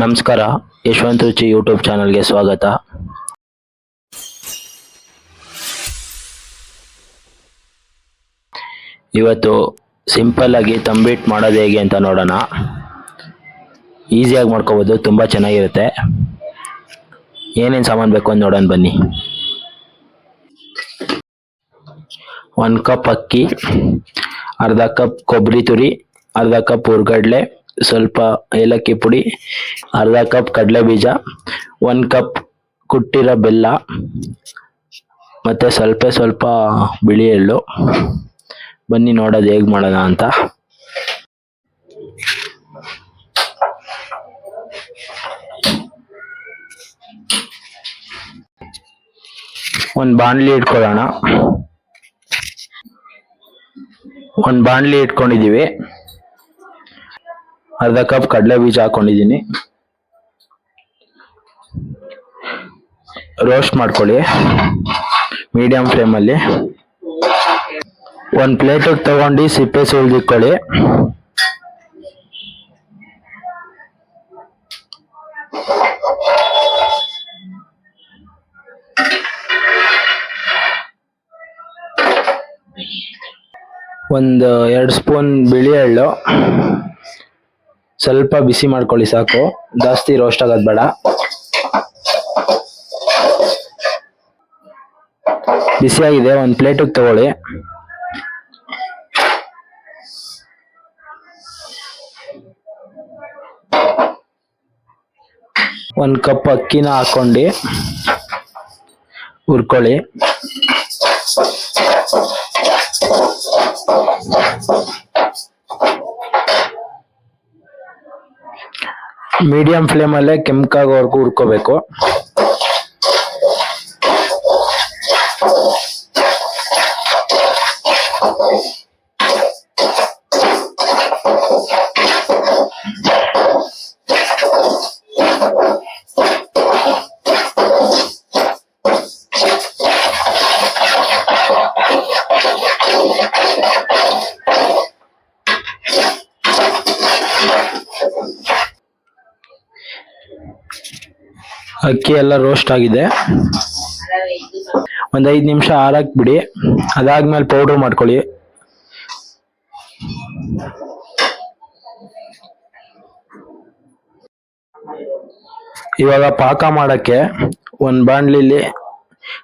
ನಮಸ್ಕಾರ, ಯಶವಂತ ರುಚಿ ಯೂಟ್ಯೂಬ್ ಚಾನಲ್ಗೆ ಸ್ವಾಗತ. ಇವತ್ತು ಸಿಂಪಲ್ ಆಗಿ ತಂಬಿಟ್ ಮಾಡೋದು ಹೇಗೆ ಅಂತ ನೋಡೋಣ. ಈಸಿಯಾಗಿ ಮಾಡ್ಕೋಬೋದು, ತುಂಬ ಚೆನ್ನಾಗಿರುತ್ತೆ. ಏನೇನು ಸಾಮಾನು ಬೇಕು ಅಂತ ನೋಡೋಣ ಬನ್ನಿ. ಒಂದು ಕಪ್ ಅಕ್ಕಿ, ಅರ್ಧ ಕಪ್ ಕೊಬ್ಬರಿ ತುರಿ, ಅರ್ಧ ಕಪ್ ಹುರ್ಗಡ್ಲೆ ಸ್ವಲ್ಪ ಏಲಕ್ಕಿ ಪುಡಿ, ಅರ್ಧ ಕಪ್ ಕಡಲೆ ಬೀಜ, ಒಂದು ಕಪ್ ಕುಟ್ಟಿರೋ ಬೆಲ್ಲ, ಮತ್ತು ಸ್ವಲ್ಪ ಸ್ವಲ್ಪ ಬಿಳಿ ಎಳ್ಳು. ಬನ್ನಿ ನೋಡೋದು ಹೇಗೆ ಮಾಡೋಣ ಅಂತ. ಒಂದು ಬಾಣಲಿ ಇಟ್ಕೊಳ್ಳೋಣ. ಒಂದು ಬಾಣಲಿ ಇಟ್ಕೊಂಡಿದ್ದೀವಿ ಅರ್ಧ ಕಪ್ ಕಡಲೆ ಬೀಜ ಹಾಕೊಂಡಿದ್ದೀನಿ. ರೋಸ್ಟ್ ಮಾಡ್ಕೊಳ್ಳಿ. ಮೀಡಿಯಂ ಫ್ಲೇಮಲ್ಲಿ ಒಂದು ಪ್ಲೇಟಿಗೆ ತಗೊಂಡು ಸಿಪ್ಪೆ ಸುಲಿದಿಕ್ಕೊಳ್ಳಿ ಒಂದು ಎರಡು ಸ್ಪೂನ್ ಬಿಳಿ ಎಳ್ಳು. ಸ್ವಲ್ಪ ಬಿಸಿ ಮಾಡ್ಕೊಳ್ಳಿ ಸಾಕು. ಜಾಸ್ತಿ ರೋಸ್ಟ್ ಆಗೋದು ಬೇಡ. ಬಿಸಿಯಾಗಿದೆ, ಒಂದು ಪ್ಲೇಟಿಗೆ ತಗೊಳ್ಳಿ. ಒಂದು ಕಪ್ ಅಕ್ಕಿನ ಹಾಕೊಂಡು ಹುರ್ಕೊಳ್ಳಿ. ಮೀಡಿಯಂ ಫ್ಲೇಮಲ್ಲೇ ಕೆಂಪಗಾಗೋವರೆಗೂ ಹುರ್ಕೋಬೇಕು. ಅಕ್ಕಿ ಎಲ್ಲ ರೋಸ್ಟ್ ಆಗಿದೆ. ಒಂದ್ ಐದ್ ನಿಮಿಷ ಹಾರಾಕ್ಬಿಡಿ ಬಿಡಿ. ಅದಾದ್ಮೇಲೆ ಪೌಡರ್ ಮಾಡ್ಕೊಳ್ಳಿ. ಇವಾಗ ಪಾಕ ಮಾಡಕ್ಕೆ ಒಂದ್ ಬಾಣ್ಲಿಲಿ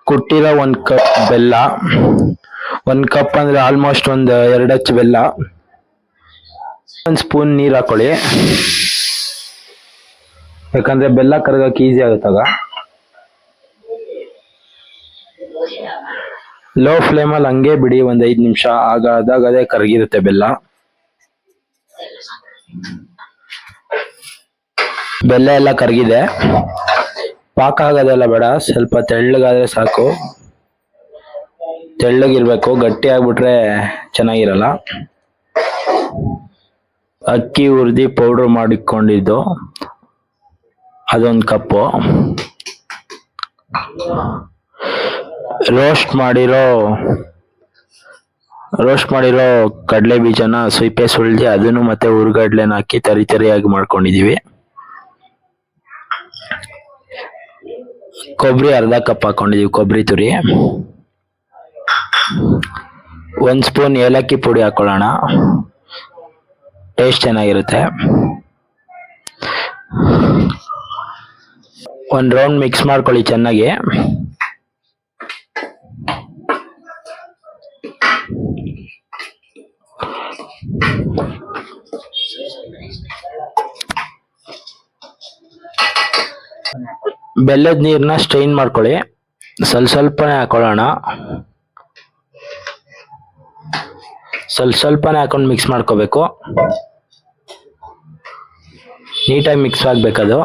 ಕುಟ್ಟಿರೋ ಒಂದ್ ಕಪ್ ಬೆಲ್ಲ. ಒಂದ್ ಕಪ್ ಅಂದ್ರೆ ಆಲ್ಮೋಸ್ಟ್ ಒಂದ್ ಎರಡು ಹಚ್ಚು ಬೆಲ್ಲ. ಒಂದ್ ಸ್ಪೂನ್ ನೀರ್ ಹಾಕೊಳ್ಳಿ. ಯಾಕಂದ್ರೆ ಬೆಲ್ಲ ಕರಗಕ್ಕೆ ಈಸಿ ಆಗುತ್ತಾಗ ಲೋ ಫ್ಲೇಮಲ್ಲಿ ಹಂಗೆ ಬಿಡಿ ಒಂದ್ ಐದ್ ನಿಮಿಷ. ಆಗ ಆದಾಗ ಅದೇ ಕರಗಿರುತ್ತೆ ಬೆಲ್ಲ. ಬೆಲ್ಲ ಎಲ್ಲ ಕರಗಿದೆ. ಪಾಕ ಆಗೋದೆಲ್ಲ ಬೇಡ. ಸ್ವಲ್ಪ ತೆಳ್ಳಗಾದ್ರೆ ಸಾಕು. ತೆಳ್ಳಗಿರ್ಬೇಕು. ಗಟ್ಟಿ ಆಗ್ಬಿಟ್ರೆ ಚೆನ್ನಾಗಿರಲ್ಲ. ಅಕ್ಕಿ, ಉರ್ದಿ ಪೌಡ್ರ್ ಮಾಡಿಕೊಂಡಿದ್ದು. ಅದೊಂದು ಕಪ್ಪು. ರೋಸ್ಟ್ ಮಾಡಿರೋ ರೋಸ್ಟ್ ಮಾಡಿರೋ ಕಡಲೆ ಬೀಜನ ಸ್ವೀಪೆ ಸುಳ್ದಿ ಅದನ್ನು ಮತ್ತೆ ಹುರ್ಗಡ್ಲೆನ ಹಾಕಿ ತರಿ ತರಿಯಾಗಿ ಮಾಡ್ಕೊಂಡಿದೀವಿ. ಕೊಬ್ಬರಿ ಅರ್ಧ ಕಪ್ ಹಾಕೊಂಡಿದೀವಿ ಕೊಬ್ಬರಿ ತುರಿ. ಒಂದು ಸ್ಪೂನ್ ಏಲಕ್ಕಿ ಪುಡಿ ಹಾಕೊಳ್ಳೋಣ. ಟೇಸ್ಟ್ ಚೆನ್ನಾಗಿರುತ್ತೆ. ಒಂದ್ ರೌಂಡ್ ಮಿಕ್ಸ್ ಮಾಡ್ಕೊಳ್ಳಿ ಚೆನ್ನಾಗಿ. ಬೆಲ್ಲದ ನೀರನ್ನ ಸ್ಟ್ರೈನ್ ಮಾಡ್ಕೊಳ್ಳಿ. ಸ್ವಲ್ಪ ಸ್ವಲ್ಪನೇ ಹಾಕೊಳ್ಳೋಣ. ಸ್ವಲ್ಪ ಸ್ವಲ್ಪನೇ ಹಾಕೊಂಡು ಮಿಕ್ಸ್ ಮಾಡ್ಕೋಬೇಕು. ನೀಟಾಗಿ ಮಿಕ್ಸ್ ಆಗ್ಬೇಕದು.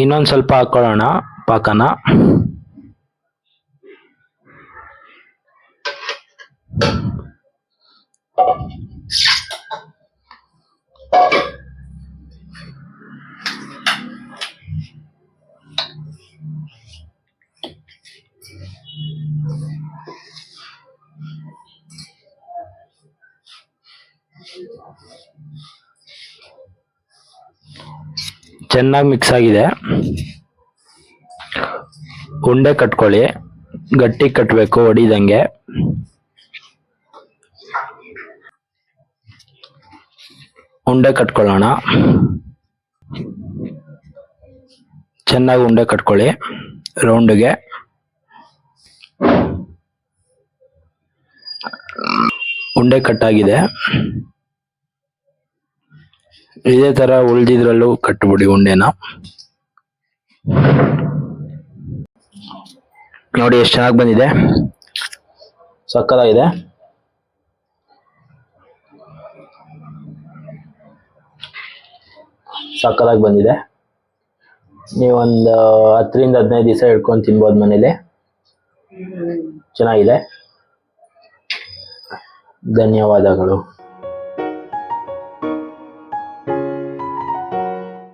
ಇನ್ನೊಂದು ಸ್ವಲ್ಪ ಹಾಕೊಳ್ಳೋಣ ಪಾಕನ. ಚೆನ್ನಾಗಿ ಮಿಕ್ಸ್ ಆಗಿದೆ. ಉಂಡೆ ಕಟ್ಕೊಳ್ಳಿ. ಗಟ್ಟಿ ಕಟ್ಟಬೇಕು ಹೊಡಿದಂಗೆ ಉಂಡೆ ಕಟ್ಕೊಳ್ಳೋಣ. ಚೆನ್ನಾಗಿ ಉಂಡೆ ಕಟ್ಕೊಳ್ಳಿ, ರೌಂಡ್ಗೆ. ಉಂಡೆ ಕಟ್ಟಾಗಿದೆ. ಇದೇ ತರ ಉಳ್ದಿದ್ರಲ್ಲೂ ಕಟ್ಬಿಡಿ ಉಂಡೆನ ನೋಡಿ ಎಷ್ಟು ಚೆನ್ನಾಗಿ ಬಂದಿದೆ. ಸಕ್ಕದಾಗಿದೆ ಸಕ್ಕದಾಗಿ ಬಂದಿದೆ. ನೀವೊಂದು ಹತ್ತರಿಂದ ಹದಿನೈದು ದಿವಸ ಹಿಡ್ಕೊಂಡು ತಿನ್ಬೋದು ಮನೇಲಿ. ಚೆನ್ನಾಗಿದೆ. ಧನ್ಯವಾದಗಳು.